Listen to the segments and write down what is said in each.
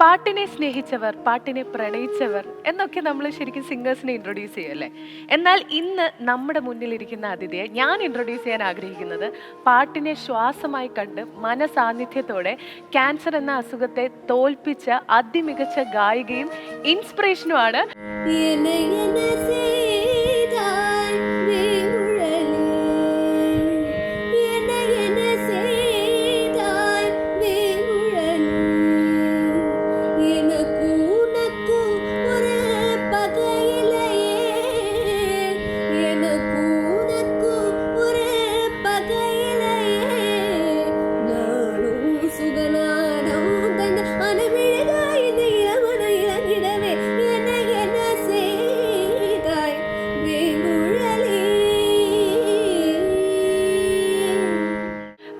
പാട്ടിനെ സ്നേഹിച്ചവർ പാട്ടിനെ പ്രണയിച്ചവർ എന്നൊക്കെ നമ്മൾ ശരിക്കും സിംഗേഴ്സിനെ ഇൻട്രൊഡ്യൂസ് ചെയ്യല്ലേ? എന്നാൽ ഇന്ന് നമ്മുടെ മുന്നിലിരിക്കുന്ന അതിഥിയെ ഞാൻ ഇൻട്രൊഡ്യൂസ് ചെയ്യാൻ ആഗ്രഹിക്കുന്നത് പാട്ടിനെ ശ്വാസമായി കണ്ട് മനസാന്നിധ്യത്തോടെ ക്യാൻസർ എന്ന അസുഖത്തെ തോൽപ്പിച്ച അതിമികച്ച ഗായികയും ഇൻസ്പിറേഷനുമാണ്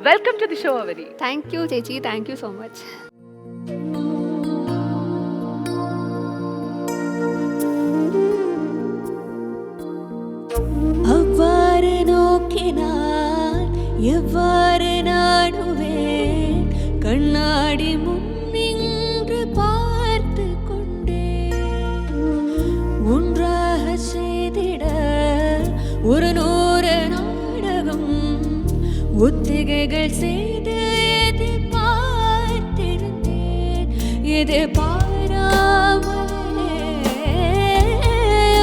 వెల్కమ్ టు ది షో అవరి థ్యాంక్ యూ చేచి థ్యాంక్ యూ సో మచ్ அவ்வாறு நோக்கினார் எவ்வாறு நாடுவேன் கண்ணாடி முன் ஒத்திகைகள் செய்து எதிர்பார்த்திருந்தேன். எதிர்பாராமலே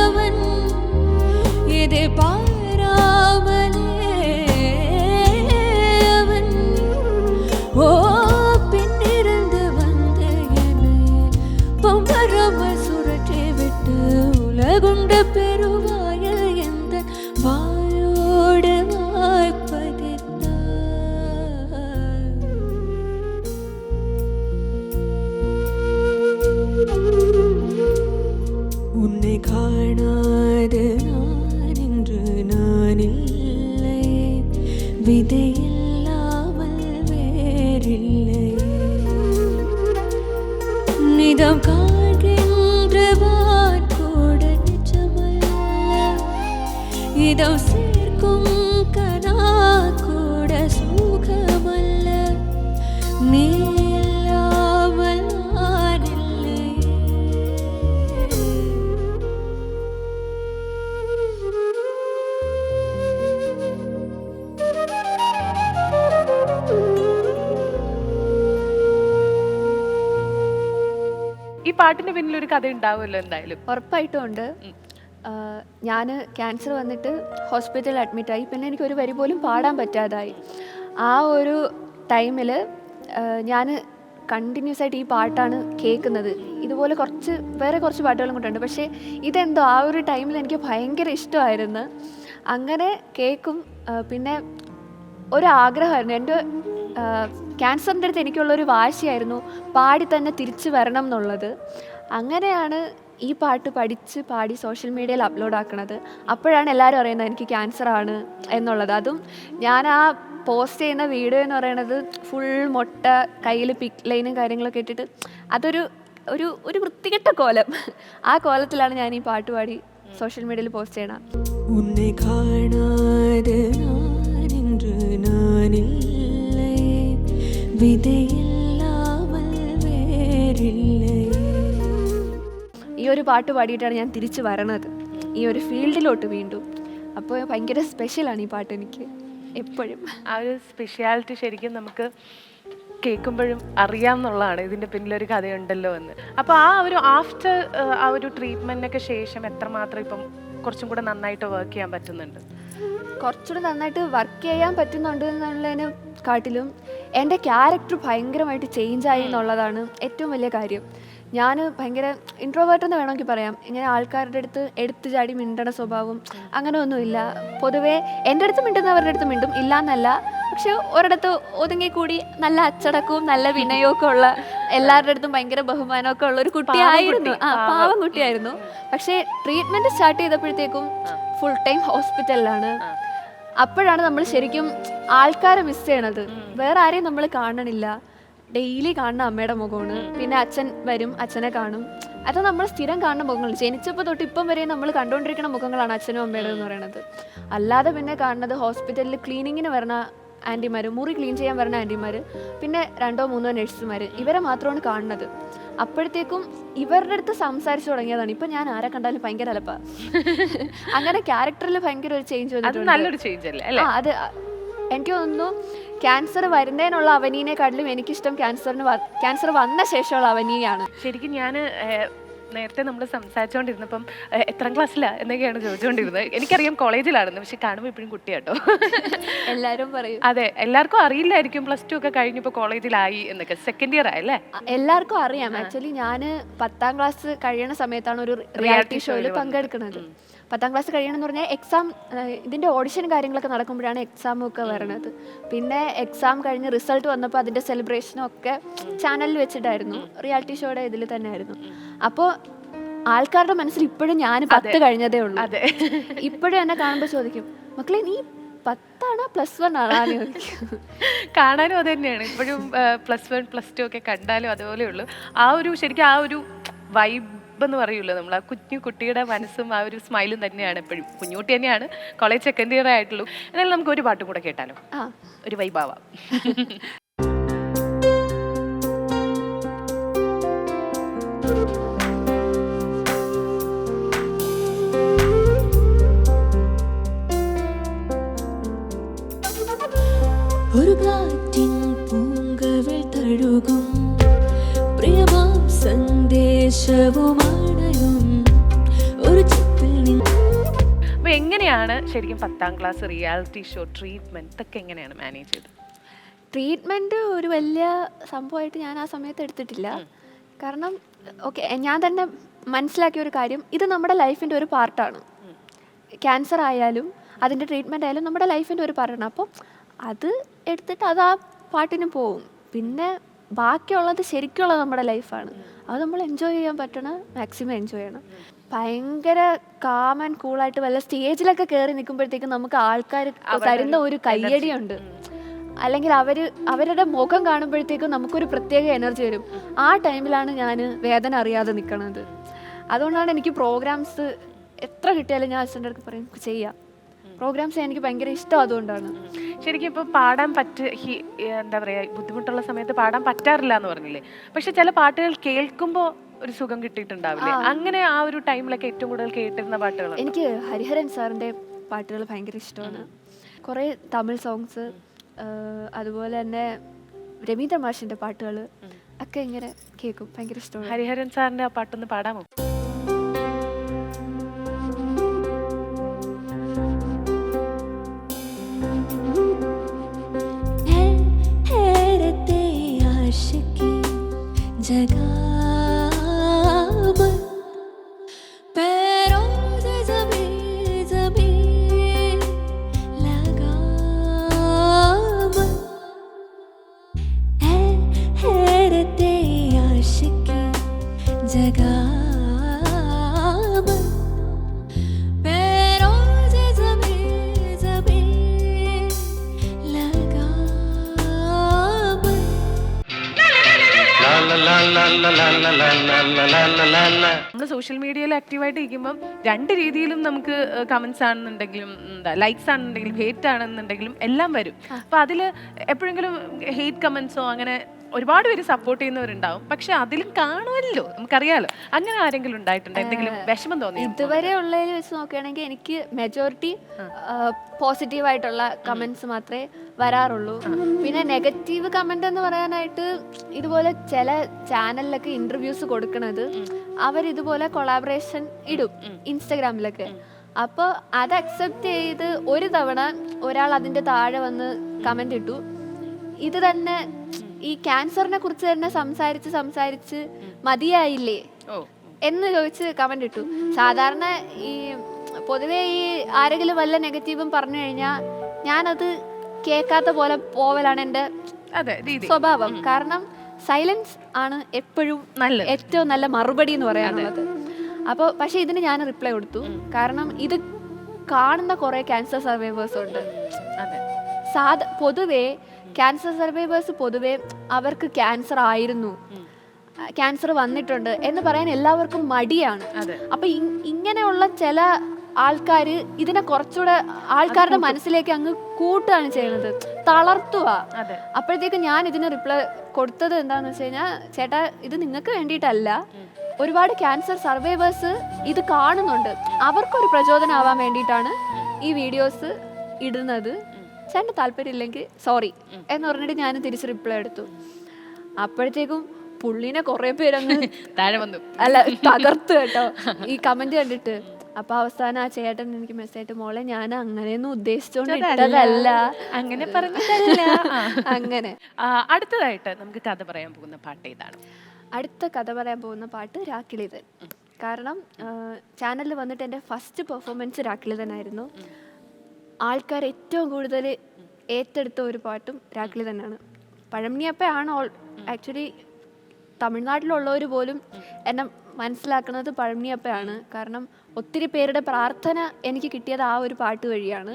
அவன். எதிர்பார் ഈ പാട്ടിന് പിന്നിൽ ഒരു കഥ ഉണ്ടാവുമല്ലോ എന്തായാലും. ഉറപ്പായിട്ടും ഉണ്ട്. ഞാൻ ക്യാൻസർ വന്നിട്ട് ഹോസ്പിറ്റലിൽ അഡ്മിറ്റായി. പിന്നെ എനിക്ക് ഒരു വരി പോലും പാടാൻ പറ്റാതായി. ആ ഒരു ടൈമിൽ ഞാൻ കണ്ടിന്യൂസ് ആയിട്ട് ഈ പാട്ടാണ് കേൾക്കുന്നത്. ഇതുപോലെ കുറച്ച് വേറെ കുറച്ച് പാട്ടുകളും കൂട്ടുണ്ട് പക്ഷേ ഇതെന്തോ ആ ഒരു ടൈമിൽ എനിക്ക് ഭയങ്കര ഇഷ്ടമായിരുന്നു. അങ്ങനെ കേൾക്കും. പിന്നെ ഒരാഗ്രഹമായിരുന്നു. എന്റെ ക്യാൻസറിന്റെ അടുത്ത് എനിക്കുള്ളൊരു വാശിയായിരുന്നു പാടി തന്നെ തിരിച്ചു വരണം എന്നുള്ളത്. അങ്ങനെയാണ് ഈ പാട്ട് പഠിച്ച് പാടി സോഷ്യൽ മീഡിയയിൽ അപ്ലോഡ് ആക്കണത്. അപ്പോഴാണ് എല്ലാവരും അറിയുന്നത് എനിക്ക് ക്യാൻസറാണ് എന്നുള്ളത്. അതും ഞാൻ ആ പോസ്റ്റ് ചെയ്യുന്ന വീഡിയോ എന്ന് പറയുന്നത് ഫുൾ മുട്ട കയ്യിൽ പിക് ലൈനും കാര്യങ്ങളൊക്കെ ഇട്ടിട്ട് അതൊരു ഒരു ഒരു വൃത്തികെട്ട കോലം. ആ കോലത്തിലാണ് ഞാൻ ഈ പാട്ട് പാടി സോഷ്യൽ മീഡിയയിൽ പോസ്റ്റ് ചെയ്യണം. ഈ ഒരു പാട്ട് പാടിയിട്ടാണ് ഞാൻ തിരിച്ചു വരണത്. ഈ ഒരു ഫീൽഡിലോട്ട് വീണ്ടും. അപ്പോൾ ഭയങ്കര സ്പെഷ്യലാണ് ഈ പാട്ട് എനിക്ക്. എപ്പോഴും. ആ ഒരു സ്പെഷ്യാലിറ്റി ശരിക്കും നമുക്ക് കേൾക്കുമ്പോഴും അറിയാം എന്നുള്ളതാണ് ഇതിന്റെ പിന്നിലൊരു കഥയുണ്ടല്ലോ എന്ന്. അപ്പോൾ ആ ഒരു ആഫ്റ്റർ ആ ഒരു ട്രീറ്റ്മെന്റിനൊക്കെ ശേഷം എത്രമാത്രം ഇപ്പം കുറച്ചും കൂടെ നന്നായിട്ട് വർക്ക് ചെയ്യാൻ പറ്റുന്നുണ്ട്? കുറച്ചുകൂടെ നന്നായിട്ട് വർക്ക് ചെയ്യാൻ പറ്റുന്നുണ്ട് എന്നുള്ളതിനെ കാട്ടിലും എന്റെ ക്യാരക്ടർ ഭയങ്കരമായിട്ട് ചേഞ്ച് ആയി എന്നുള്ളതാണ് ഏറ്റവും വലിയ കാര്യം. ഞാൻ ഭയങ്കര ഇൻട്രോവേർട്ട് എന്ന് വേണമെങ്കിൽ പറയാം. ഇങ്ങനെ ആൾക്കാരുടെ അടുത്ത് എടുത്തു ചാടി മിണ്ടണ സ്വഭാവം അങ്ങനെ ഒന്നുമില്ല പൊതുവേ എന്റെ അടുത്ത് മിണ്ടുന്നവരുടെ അടുത്ത് മിണ്ടും. ഇല്ല എന്നല്ല പക്ഷെ ഒരിടത്ത് ഒതുങ്ങിക്കൂടി നല്ല അച്ചടക്കവും നല്ല വിനയവും ഉള്ള എല്ലാവരുടെ അടുത്തും ഭയങ്കര ബഹുമാനമൊക്കെ ഉള്ള ഒരു കുട്ടിയായിരുന്നു ആ പാവം കുട്ടിയായിരുന്നു. പക്ഷേ ട്രീറ്റ്മെന്റ് സ്റ്റാർട്ട് ചെയ്തപ്പോഴത്തേക്കും ഫുൾ ടൈം ഹോസ്പിറ്റലിലാണ് അപ്പോഴാണ് നമ്മൾ ശരിക്കും ആൾക്കാരെ മിസ് ചെയ്യണത്. വേറെ ആരെയും നമ്മൾ കാണണില്ല. ഡെയിലി കാണുന്ന അമ്മയുടെ മുഖമാണ്. പിന്നെ അച്ഛൻ വരും അച്ഛനെ കാണും. അത് നമ്മൾ സ്ഥിരം കാണുന്ന മുഖങ്ങൾ ജനിച്ചപ്പോൾ തൊട്ട് ഇപ്പം വരെ നമ്മൾ കണ്ടുകൊണ്ടിരിക്കുന്ന മുഖങ്ങളാണ് അച്ഛനും അമ്മയുടെ എന്ന് പറയുന്നത്. അല്ലാതെ പിന്നെ കാണുന്നത് ഹോസ്പിറ്റലിൽ ക്ലീനിങ്ങിന് വരുന്ന ആന്റിമാർ മുറി ക്ലീൻ ചെയ്യാൻ വരുന്ന ആന്റിമാർ പിന്നെ രണ്ടോ മൂന്നോ നഴ്സുമാർ ഇവരെ മാത്രമാണ് കാണുന്നത്. അപ്പോഴത്തേക്കും ഇവരുടെ അടുത്ത് സംസാരിച്ചു തുടങ്ങിയതാണ്. ഇപ്പൊ ഞാൻ ആരെ കണ്ടാലും ഭയങ്കര അലപ്പ. അങ്ങനെ ക്യാരക്ടറിൽ ഭയങ്കര ഒരു ചേഞ്ച് വന്നിട്ടുണ്ട്. നല്ലൊരു ചേഞ്ച് അല്ലേ? അത് എനിക്ക് തോന്നുന്നു ക്യാൻസർ വരുന്നതിനുള്ള അവനീനെക്കാട്ടിലും എനിക്കിഷ്ടം ക്യാൻസറിന് ക്യാൻസർ വന്ന ശേഷമുള്ള അവനീയാണ് ശരിക്കും ഞാൻ നേരത്തെ നമ്മൾ സംസാരിച്ചുകൊണ്ടിരുന്നപ്പം എത്രാം ക്ലാസ്സിലാ എന്നൊക്കെയാണ് ചോദിച്ചുകൊണ്ടിരുന്നത് എനിക്കറിയാം കോളേജിലാണെന്ന് പക്ഷെ കാണുമ്പോൾ ഇപ്പോഴും കുട്ടിയാട്ടോ. എല്ലാവരും പറയും. അതെ എല്ലാവർക്കും അറിയില്ലായിരിക്കും. പ്ലസ് ടു ഒക്കെ കഴിഞ്ഞപ്പോൾ കോളേജിലായി എന്നൊക്കെ. സെക്കൻഡ് ഇയർ ആയല്ലേ? എല്ലാവർക്കും അറിയാം. ആക്ച്വലി ഞാൻ പത്താം ക്ലാസ് കഴിയണ സമയത്താണ് ഒരു റിയാലിറ്റി ഷോയിൽ പങ്കെടുക്കുന്നത് പത്താം ക്ലാസ് കഴിയണമെന്ന് പറഞ്ഞാൽ എക്സാം ഇതിന്റെ ഓഡിഷൻ കാര്യങ്ങളൊക്കെ നടക്കുമ്പോഴാണ് എക്സാമും ഒക്കെ വരണത്. പിന്നെ എക്സാം കഴിഞ്ഞ് റിസൾട്ട് വന്നപ്പോൾ അതിന്റെ സെലിബ്രേഷനും ഒക്കെ ചാനലിൽ വെച്ചിട്ടായിരുന്നു. റിയാലിറ്റി ഷോയുടെ ഇതിൽ തന്നെ ആയിരുന്നു അപ്പോൾ ആൾക്കാരുടെ മനസ്സിൽ ഇപ്പോഴും ഞാൻ പത്ത് കഴിഞ്ഞതേ ഉള്ളൂ. അതെ. ഇപ്പോഴും എന്നെ കാണുമ്പോൾ ചോദിക്കും മക്കളെ നീ പത്താണോ പ്ലസ് വൺ ആണ് കാണാനും അത് തന്നെയാണ്. ഇപ്പോഴും പ്ലസ് വൺ പ്ലസ് ടു ഒക്കെ കണ്ടാലും അതുപോലെ ഉള്ളൂ. ആ ഒരു ശരിക്കും ആ ഒരു വൈബ് എന്ന് പറയുമല്ലോ നമ്മൾ ആ കുഞ്ഞു കുട്ടിയുടെ മനസ്സും ആ ഒരു സ്മൈലും തന്നെയാണ് എപ്പോഴും. കുഞ്ഞുകുട്ടി തന്നെയാണ് കോളേജ് സെക്കൻഡ് ഇയർ ആയിട്ടുള്ളൂ. എന്നാലും നമുക്ക് ഒരു പാട്ടും കൂടെ കേട്ടാലോ? ഒരു വൈബാവാം എങ്ങനെയാണ് ശരിക്കും പത്താം ക്ലാസ് റിയാലിറ്റി ഷോ ട്രീറ്റ്മെന്റ് ഇതൊക്കെ എങ്ങനെയാണ് മാനേജ് ചെയ്തത്? ട്രീറ്റ്മെന്റ് ഒരു വലിയ സംഭവമായിട്ട് ഞാൻ ആ സമയത്ത് എടുത്തിട്ടില്ല. കാരണം ഓക്കെ ഞാൻ തന്നെ മനസ്സിലാക്കിയ ഒരു കാര്യം ഇത് നമ്മുടെ ലൈഫിന്റെ ഒരു പാർട്ടാണ് ക്യാൻസർ ആയാലും അതിന്റെ ട്രീറ്റ്മെന്റ് ആയാലും നമ്മുടെ ലൈഫിന്റെ ഒരു പാർട്ടാണ് അപ്പം അത് എടുത്തിട്ട് അത് ആ പാട്ടിന് പോവും. പിന്നെ ബാക്കിയുള്ളത് ശരിക്കുള്ളത് നമ്മുടെ ലൈഫാണ് അത് നമ്മൾ എൻജോയ് ചെയ്യാൻ പറ്റണ മാക്സിമം എൻജോയ് ചെയ്യണം. ഭയങ്കര കാം ആൻഡ് കൂളായിട്ട് വല്ല സ്റ്റേജിലൊക്കെ കയറി നിൽക്കുമ്പോഴത്തേക്കും നമുക്ക് ആൾക്കാർ തരുന്ന ഒരു കയ്യടിയുണ്ട്. അല്ലെങ്കിൽ അവർ അവരുടെ മുഖം കാണുമ്പോഴത്തേക്കും നമുക്കൊരു പ്രത്യേക എനർജി വരും. ആ ടൈമിലാണ് ഞാൻ വേദന അറിയാതെ നിൽക്കണത് അതുകൊണ്ടാണ് എനിക്ക് പ്രോഗ്രാംസ് എത്ര കിട്ടിയാലും ഞാൻ അച്ഛന്റെ അടുത്ത് പറയും "നമുക്ക് ചെയ്യാം. പ്രോഗ്രാംസ് എനിക്ക് ഭയങ്കര ഇഷ്ടം അതുകൊണ്ടാണ്. ശരിക്കും ഇപ്പോൾ പാടാൻ പറ്റ എന്താ പറയുക ബുദ്ധിമുട്ടുള്ള സമയത്ത് പാടാൻ പറ്റാറില്ല എന്ന് പറഞ്ഞില്ലേ? പക്ഷെ ചില പാട്ടുകൾ കേൾക്കുമ്പോൾ ഒരു സുഖം കിട്ടിയിട്ടുണ്ടാവില്ലേ? അങ്ങനെ ആ ഒരു ടൈമിലൊക്കെ ഏറ്റവും കൂടുതൽ കേട്ടിരുന്ന പാട്ടുകൾ എനിക്ക് ഹരിഹരൻ സാറിന്റെ പാട്ടുകൾ ഭയങ്കര ഇഷ്ടമാണ്. കുറേ തമിഴ് സോങ്സ് അതുപോലെ തന്നെ രവീന്ദ്ര മാഷിന്റെ പാട്ടുകൾ ഒക്കെ ഇങ്ങനെ കേൾക്കും. ഭയങ്കര ഇഷ്ടമാണ്. ഹരിഹരൻ സാറിന്റെ ആ പാട്ടൊന്ന് പാടാമോ? സോഷ്യൽ മീഡിയയിൽ ആക്റ്റീവായിട്ട് ഇരിക്കുമ്പം രണ്ട് രീതിയിലും നമുക്ക് കമൻസ് ആണെന്നുണ്ടെങ്കിലും എന്താ ലൈക്സ് ആണെന്നുണ്ടെങ്കിലും ഹേറ്റ് ആണെന്നുണ്ടെങ്കിലും എല്ലാം വരും. അപ്പം അതിൽ എപ്പോഴെങ്കിലും ഹേറ്റ് കമൻസോ അങ്ങനെ ഒരുപാട് പേര് സപ്പോർട്ട് ചെയ്യുന്നവരുണ്ടാവും. പക്ഷെ അതിലും കാണുമല്ലോ നമുക്കറിയാലോ. അങ്ങനെ ആരെങ്കിലും ഉണ്ടായിട്ടുണ്ട്? എന്തെങ്കിലും വിഷമം തോന്നി ഇതുവരെ ഉള്ളതിൽ വെച്ച് നോക്കുകയാണെങ്കിൽ എനിക്ക് മെജോറിറ്റി പോസിറ്റീവായിട്ടുള്ള കമൻസ് മാത്രമേ വരാറുള്ളൂ. പിന്നെ നെഗറ്റീവ് കമന്റ് എന്ന് പറയാനായിട്ട് ഇതുപോലെ ചില ചാനലിലൊക്കെ ഇന്റർവ്യൂസ് കൊടുക്കണത് അവരിതുപോലെ കൊളാബറേഷൻ ഇടും ഇൻസ്റ്റഗ്രാമിലൊക്കെ. അപ്പോൾ അത് അക്സെപ്റ്റ് ചെയ്ത് ഒരു തവണ ഒരാൾ അതിന്റെ താഴെ വന്ന് കമന്റ് ഇട്ടു. ഇത് തന്നെ ഈ ക്യാൻസറിനെ കുറിച്ച് തന്നെ സംസാരിച്ച് സംസാരിച്ച് മതിയായില്ലേ? എന്ന് ചോദിച്ച് കമന്റ് ഇട്ടു. സാധാരണ ഈ പൊതുവെ ഈ ആരെങ്കിലും വല്ല നെഗറ്റീവും പറഞ്ഞു കഴിഞ്ഞാൽ ഞാനത് കേൾക്കാത്ത പോലെ പോവലാണ് എന്റെ അതെ രീതി. സ്വഭാവം. കാരണം സൈലൻസ് ആണ് എപ്പോഴും. ഏറ്റവും നല്ല മറുപടി എന്ന് പറയാനുള്ളത്. അപ്പോൾ പക്ഷേ ഇതിന് ഞാൻ റിപ്ലൈ കൊടുത്തു. കാരണം ഇത് കാണുന്ന കുറേ ക്യാൻസർ സർവൈവേഴ്സ് ഉണ്ട്. സാധ പൊതുവേ ക്യാൻസർ സർവൈവേഴ്സ് പൊതുവേ അവർക്ക് ക്യാൻസർ ആയിരുന്നു. ക്യാൻസർ വന്നിട്ടുണ്ട് എന്ന് പറയാൻ എല്ലാവർക്കും മടിയാണ്. അപ്പൊ ഇങ്ങനെയുള്ള ചില ആൾക്കാർ ഇതിനെ കുറച്ചുകൂടെ ആൾക്കാരുടെ മനസ്സിലേക്ക് അങ്ങ് കൂട്ടുകയാണ് ചെയ്യുന്നത്. തളർത്തുക. അപ്പോഴത്തേക്ക് ഞാൻ ഇതിന് റിപ്ലൈ കൊടുത്തത് എന്താന്ന് വെച്ച് കഴിഞ്ഞാൽ ചേട്ടാ ഇത് നിങ്ങൾക്ക് വേണ്ടിയിട്ടല്ല. ഒരുപാട് ക്യാൻസർ സർവൈവേഴ്സ് ഇത് കാണുന്നുണ്ട്. അവർക്കൊരു പ്രചോദനമാവാൻ വേണ്ടിയിട്ടാണ് ഈ വീഡിയോസ് ഇടുന്നത്. ചേട്ടന് താല്പര്യമില്ലെങ്കിൽ സോറി എന്ന് പറഞ്ഞിട്ട് ഞാൻ തിരിച്ച് റിപ്ലൈ എടുത്തു. അപ്പോഴത്തേക്കും പുള്ളിനെ കുറേ പേരങ്ങ് താഴെ വന്നു. അല്ല തകർത്ത് കേട്ടോ. ഈ കമന്റ് കണ്ടിട്ട്. അപ്പൊ അവസാനം ആ ചേട്ടൻ എനിക്ക് മെസ്സേജ് മോളെ ഞാൻ അങ്ങനെയൊന്നും ഉദ്ദേശിച്ചോണ്ട് ഇട്ടതല്ല. അങ്ങനെ പറഞ്ഞതല്ല അങ്ങനെ. അടുത്തതായിട്ട് നമുക്ക് കഥ പറയാൻ പോകുന്ന പാട്ട് ഏതാണ്? അടുത്ത കഥ പറയാൻ പോകുന്ന പാട്ട് രാക്കിളിതൻ. കാരണം ചാനലിൽ വന്നിട്ട് എന്റെ ഫസ്റ്റ് പെർഫോമൻസ് രാക്കിളിതനായിരുന്നു. ആൾക്കാർ ഏറ്റവും കൂടുതൽ ഏറ്റെടുത്ത ഒരു പാട്ടും രാക്കിളിതനാണ്. തന്നെയാണ് പഴമണിയപ്പയാണ് ഓൾ ആക്ച്വലി തമിഴ്നാട്ടിലുള്ളവർ പോലും എന്നെ മനസ്സിലാക്കുന്നത് പഴമിയപ്പയാണ് കാരണം ഒത്തിരി പേരുടെ പ്രാർത്ഥന എനിക്ക് കിട്ടിയത് ആ ഒരു പാട്ട് വഴിയാണ്.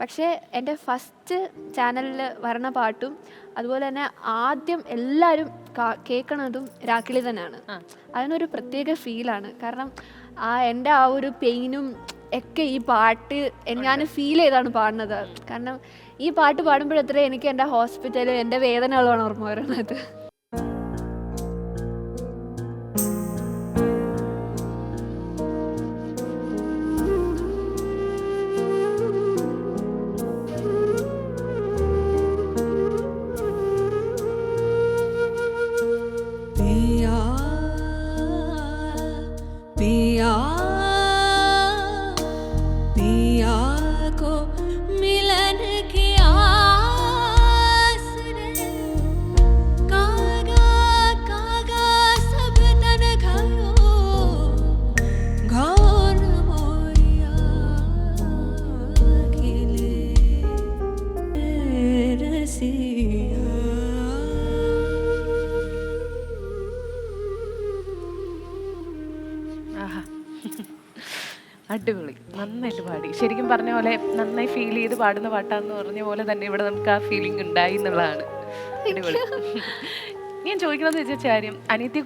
പക്ഷേ എന്റെ ഫസ്റ്റ് ചാനലിൽ വരണ പാട്ടും അതുപോലെ തന്നെ ആദ്യം എല്ലാവരും കേൾക്കണതും രാക്കിളി തന്നെയാണ്. അതിനൊരു പ്രത്യേക ഫീലാണ്. കാരണം ആ എന്റെ ആ ഒരു പെയിനും ഒക്കെ ഈ പാട്ട് ഞാൻ ഫീൽ ചെയ്താണ് പാടുന്നത്. കാരണം ഈ പാട്ട് പാടുമ്പോഴത്രേ എനിക്ക് എന്റെ ഹോസ്പിറ്റലും എന്റെ വേദനകളാണ് ഓർമ്മ വരുന്നത്. പാടി. ശരിക്കും പറഞ്ഞ പോലെ നന്നായി ഫീൽ ചെയ്ത് പാടുന്ന പാട്ടാന്ന് പറഞ്ഞ പോലെ തന്നെ ഇവിടെ നമുക്ക് ആ ഫീലിംഗ് ഉണ്ടായി എന്നുള്ളതാണ്. ഞാൻ ചോദിക്കണമെന്ന് വെച്ച കാര്യം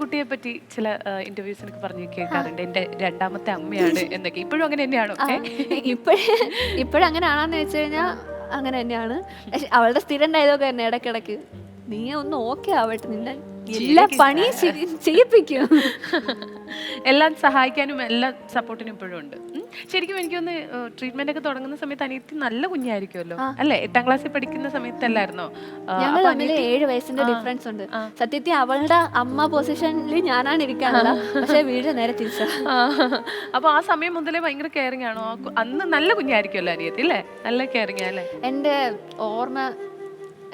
കുട്ടിയെ പറ്റി ചില ഇന്റർവ്യൂസിനൊക്കെ പറഞ്ഞു കേൾക്കാറുണ്ട്. എന്റെ രണ്ടാമത്തെ അമ്മയാണ് എന്നൊക്കെ. ഇപ്പോഴും അങ്ങനെ തന്നെയാണോ? ഇപ്പോഴും അങ്ങനെ ആണെന്ന് വെച്ച് കഴിഞ്ഞാൽ അങ്ങനെ തന്നെയാണ്. അവളുടെ സ്ഥിരം ഡയലോഗ് തന്നെ ഇടയ്ക്കിടയ്ക്ക്. നീ ഒന്ന് ഓക്കെ ആവട്ടെ. നിന്നെ എല്ലാ പണിയും ചെയ്യിപ്പിക്കും. എല്ലാം സഹായിക്കാനും എല്ലാ സപ്പോർട്ടിനും ഇപ്പോഴും ഉണ്ട്. ശരിക്കും എനിക്കൊന്ന് ട്രീറ്റ്മെന്റ് ഒക്കെ തുടങ്ങുന്ന സമയത്ത് അനിയത്തി നല്ല കുഞ്ഞായിരിക്കുമല്ലോ. അല്ലെ? എട്ടാം ക്ലാസ്സിൽ പഠിക്കുന്ന സമയത്തല്ലായിരുന്നോ? ഞങ്ങൾ തമ്മിൽ ഏഴ് വയസ്സിന്റെ ഡിഫറൻസ് ഉണ്ട്. സത്യത്തിൽ അവളുടെ അമ്മ പൊസിഷനിൽ ഞാനാണ് ഇരിക്കാനുള്ള. പക്ഷേ വീട് നേരെ തിരിച്ചാ. അപ്പൊ ആ സമയം മുതലേ ഭയങ്കര കെയറിങ് ആണോ? അന്ന് നല്ല കുഞ്ഞായിരിക്കുമല്ലോ അനിയത്തി അല്ലേ? നല്ല കെയറിങ് അല്ലേ എന്റെ ഓർമ്മ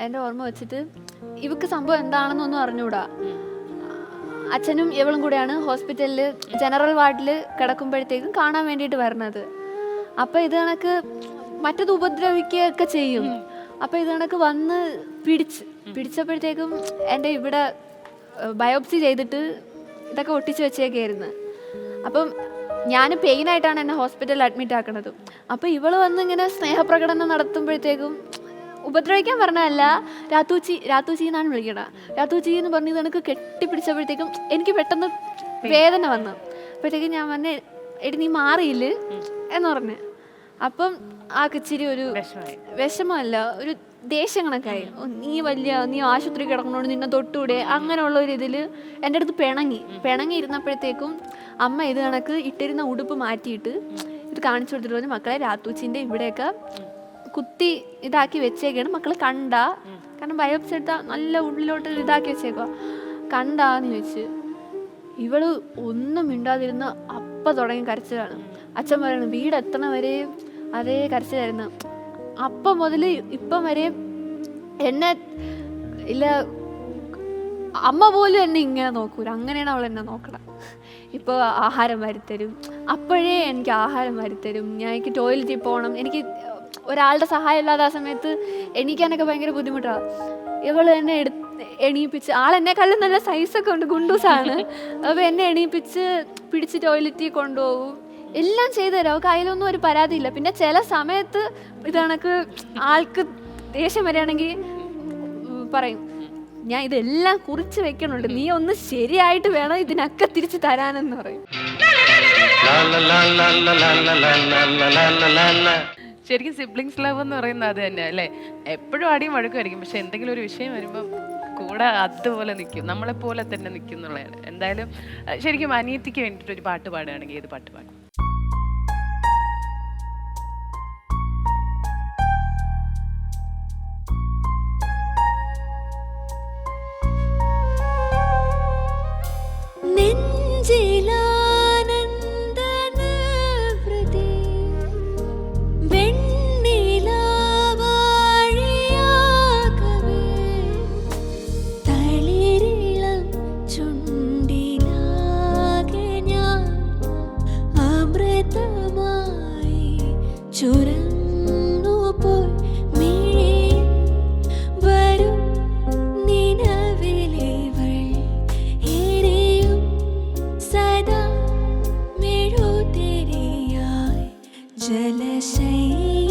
എന്റെ ഓർമ്മ വെച്ചിട്ട് ഇവക്ക് സംഭവം എന്താണെന്നൊന്നും അറിഞ്ഞൂടാ. അച്ഛനും ഇവളും കൂടെയാണ് ഹോസ്പിറ്റലിൽ ജനറൽ വാർഡിൽ കിടക്കുമ്പോഴത്തേക്കും കാണാൻ വേണ്ടിയിട്ട് വരണത്. അപ്പം ഇത് കണക്ക് മറ്റത് ഉപദ്രവിക്കുകയൊക്കെ ചെയ്യും. അപ്പം ഇത് കണക്ക് വന്ന് പിടിച്ച് പിടിച്ചപ്പോഴത്തേക്കും എന്റെ ഇവിടെ ബയോപ്സി ചെയ്തിട്ട് ഇതൊക്കെ ഒട്ടിച്ച് വെച്ചേക്കായിരുന്നു. അപ്പം ഞാൻ പെയിനായിട്ടാണ് എന്നെ ഹോസ്പിറ്റലിൽ അഡ്മിറ്റ് ആക്കണത്. അപ്പോൾ ഇവൾ വന്ന് ഇങ്ങനെ സ്നേഹപ്രകടനം നടത്തുമ്പോഴത്തേക്കും ഉപദ്രവിക്കാൻ പറഞ്ഞതല്ല. രാത്തൂച്ചി രാത്തൂച്ചി എന്നാണ് വിളിക്കണ. രാത്തൂച്ചി എന്ന് പറഞ്ഞ് ഇത് എനിക്ക് കെട്ടിപ്പിടിച്ചപ്പോഴത്തേക്കും എനിക്ക് പെട്ടെന്ന് വേദന വന്നു. അപ്പോഴത്തേക്കും ഞാൻ പറഞ്ഞ എടി നീ മാറിയില്ല എന്ന് പറഞ്ഞു. അപ്പം ആ ഇച്ചിരി ഒരു വിഷമല്ല വിഷമമല്ല ഒരു ദേഷ്യം കണക്കായി നീ വലിയ നീ ആശുപത്രി കിടക്കണോണ്ട് നിന്നെ തൊട്ടൂടെ അങ്ങനെയുള്ള ഒരു ഇതിൽ എന്റെ അടുത്ത് പിണങ്ങി. പിണങ്ങി ഇരുന്നപ്പോഴത്തേക്കും അമ്മ ഇത് കണക്ക് ഇട്ടിരുന്ന ഉടുപ്പ് മാറ്റിയിട്ട് ഇത് കാണിച്ചു കൊടുത്തിട്ട് പറഞ്ഞു മക്കളെ രാത്തൂച്ചിന്റെ ഇവിടെയൊക്കെ കുത്തി ഇതാക്കി വെച്ചേക്കാണ്. മക്കൾ കണ്ട. കാരണം ബയോപ്സി എടുത്താൽ നല്ല ഉള്ളിലോട്ട് ഇതാക്കി വെച്ചേക്കുക കണ്ടാന്ന് ചോദിച്ച്. ഇവൾ ഒന്നും മിണ്ടാതിരുന്ന് അപ്പ തുടങ്ങി കരച്ചിലാണ്. അച്ഛൻ പറയുന്നത് വീട് എത്തണ വരെയും അതേ കരച്ചിലായിരുന്നു. അപ്പം മുതൽ ഇപ്പം വരെയും എന്നെ ഇല്ല അമ്മ പോലും എന്നെ ഇങ്ങനെ നോക്കൂല. അങ്ങനെയാണ് അവൾ എന്നെ നോക്കണം. ഇപ്പോൾ ആഹാരം വരുത്തരും. അപ്പോഴേ എനിക്ക് ആഹാരം വരുത്തരും. ഞാൻ എനിക്ക് ടോയ്ലറ്റിൽ പോകണം എനിക്ക് ഒരാളുടെ സഹായം ഇല്ലാതെ ആ സമയത്ത് എണീക്കാനൊക്കെ ഭയങ്കര ബുദ്ധിമുട്ടാണ് ഇവൾ എന്നെ എടുത്ത് എണീപ്പിച്ച് ആളെന്നെക്കാളും നല്ല സൈസൊക്കെ ഉണ്ട് ഗുണ്ടൂസാണ് അപ്പോൾ എന്നെ എണീപ്പിച്ച് പിടിച്ച് ടോയ്ലറ്റിൽ കൊണ്ടുപോകും എല്ലാം ചെയ്തു തരാം അവൾക്ക് അതിലൊന്നും ഒരു പരാതിയില്ല പിന്നെ ചില സമയത്ത് ഇത് കണക്ക് ആൾക്ക് ദേഷ്യം വരികയാണെങ്കിൽ പറയും ഞാൻ ഇതെല്ലാം കുറിച്ച് വെക്കണുണ്ട് നീ ഒന്ന് ശരിയായിട്ട് വേണം ഇതിനൊക്കെ തിരിച്ചു തരാനെന്ന് പറയും ശരിക്കും സിബ്ലിങ്സ് ലവ് എന്ന് പറയുന്നത് അത് തന്നെ അല്ലേ? എപ്പോഴും അടിയും വഴക്കുമായിരിക്കും പക്ഷെ എന്തെങ്കിലും ഒരു വിഷയം വരുമ്പോൾ കൂടെ അതുപോലെ നിൽക്കും നമ്മളെ പോലെ തന്നെ നിൽക്കും എന്നുള്ളതാണ്. എന്തായാലും ശരിക്കും അനിയത്തിക്ക് വേണ്ടിയിട്ട് ഒരു പാട്ട് പാടുകയാണെങ്കിൽ ഏത് പാട്ട് പാടും? നെഞ്ചിലാ Öyle şey